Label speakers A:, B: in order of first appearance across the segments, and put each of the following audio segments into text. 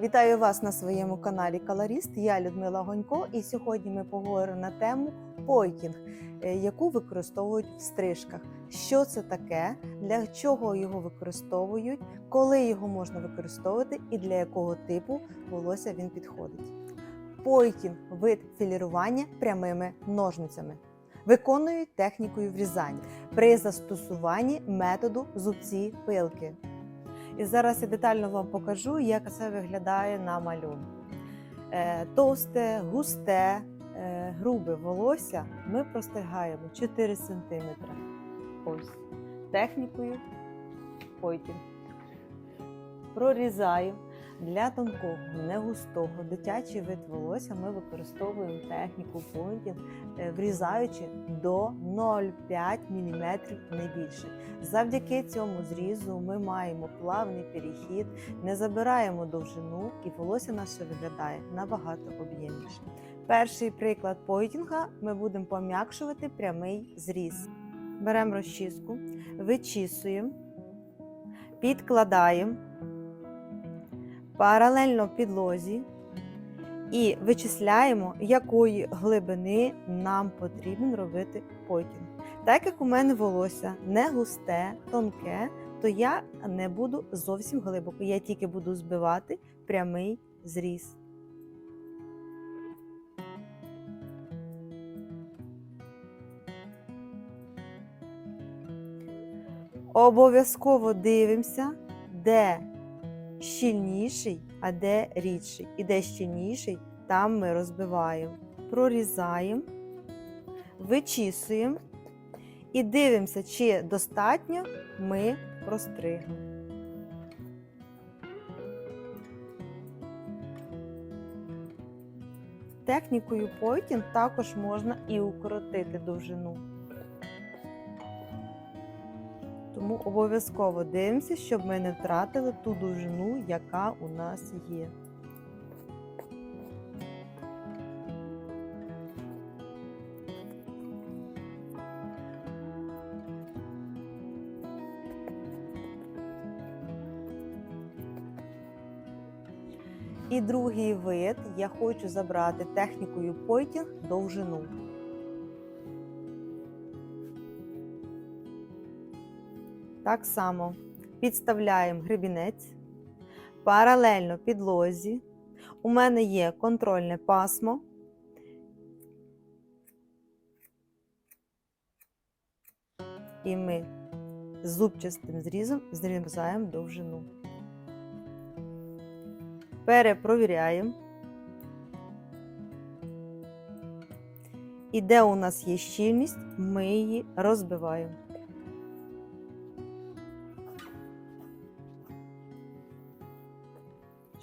A: Вітаю вас на своєму каналі Калоріст. Я Людмила Гонько, і сьогодні ми поговоримо на тему пойкінг, е, яку використовують в стрижках. Що це таке, для чого його використовують, коли його можна використовувати і для якого типу волосся він підходить. Пойкінг вид філірування прямими ножницями. Виконують технікою врізання при застосуванні методу зубці пилки. І зараз я детально вам покажу, як це виглядає на малюнку. Е, Товсте, густе, е, грубе волосся ми простигаємо 4 см. Ось технікою потім. Прорізаємо для тонкого, негустого, дитячий вид волосся ми використовуємо техніку поінтінг, е, врізаючи до 0,5 мм не більше. Завдяки цьому зрізу ми маємо плавний перехід, не забираємо довжину, і волосся наше виглядає набагато об'ємніше. Перший приклад пойтінга ми будемо пом'якшувати прямий зріз. Беремо розчіску, вичісуємо, підкладаємо паралельно підлозі і вичисляємо, якої глибини нам потрібно робити потім. Так як у мене волосся не густе, тонке, то я не буду зовсім глибоко. Я тільки буду збивати прямий зріз. Обов'язково дивимося, де щільніший, а де рідший. І де щільніший, там ми розбиваємо, прорізаємо, вичісуємо і дивимося, чи достатньо ми простригли. Технікою пойтінг також можна і укоротити довжину. Тому обов'язково дивимося, щоб ми не втратили ту довжину, яка у нас є. І другий вид я хочу забрати технікою пойтінг довжину. Так само підставляємо гребінець паралельно підлозі. У мене є контрольне пасмо. І ми зубчастим зрізом зрізаємо довжину. Перепровіряємо. І де у нас є щільність, ми її розбиваємо.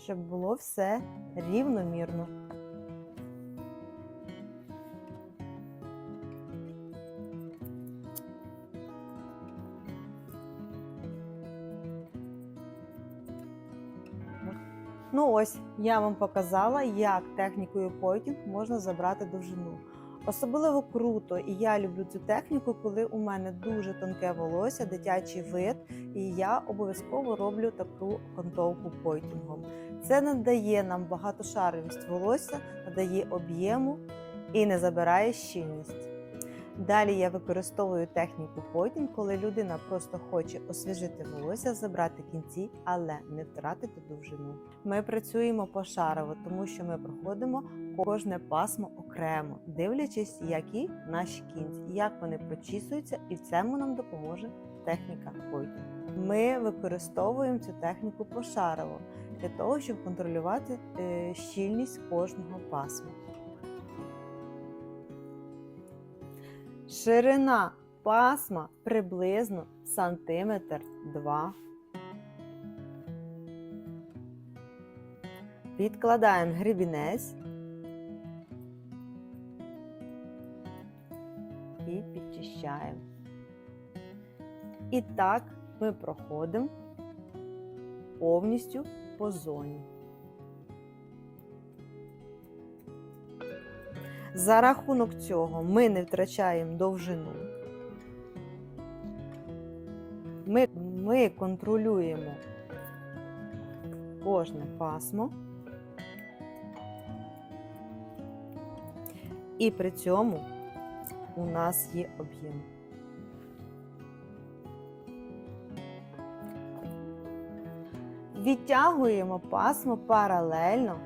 A: Щоб було все рівномірно. Ну ось, я вам показала, як технікою пойтінг можна забрати довжину. Особливо круто, і я люблю цю техніку, коли у мене дуже тонке волосся, дитячий вид, і я обов'язково роблю таку окантовку пойтінгом. Це надає нам багатошаровість волосся, надає об'єму і не забирає щільність. Далі я використовую техніку потінг, коли людина просто хоче освіжити волосся, забрати кінці, але не втратити довжину. Ми працюємо пошарово, тому що ми проходимо кожне пасмо окремо, дивлячись, які наші кінці, як вони прочісуються, і в цьому нам допоможе техніка потінг. Ми використовуємо цю техніку пошарово для того, щоб контролювати е, щільність кожного пасма. Ширина пасма приблизно сантиметр два. Підкладаємо гребінець і підчищаємо. І так ми проходимо повністю по зоні. За рахунок цього ми не втрачаємо довжину. Ми, ми контролюємо кожне пасмо. І при цьому у нас є об'єм. Відтягуємо пасмо паралельно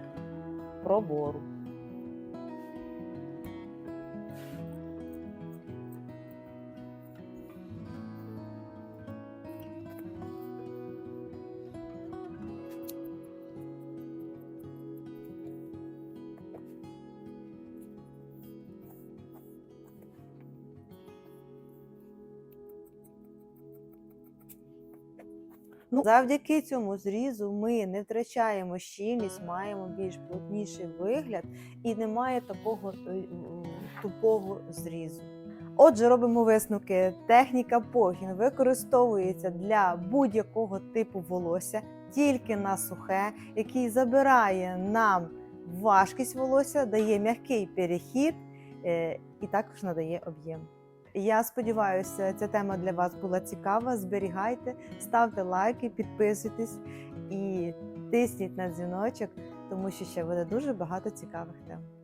A: пробору. Ну, завдяки цьому зрізу ми не втрачаємо щільність, маємо більш плотніший вигляд і немає такого е, тупого зрізу. Отже, робимо висновки. Техніка погін використовується для будь-якого типу волосся, тільки на сухе, який забирає нам важкість волосся, дає м'який перехід е, і також надає об'єм. Я сподіваюся, ця тема для вас була цікава. Зберігайте, ставте лайки, підписуйтесь і тисніть на дзвіночок, тому що ще буде дуже багато цікавих тем.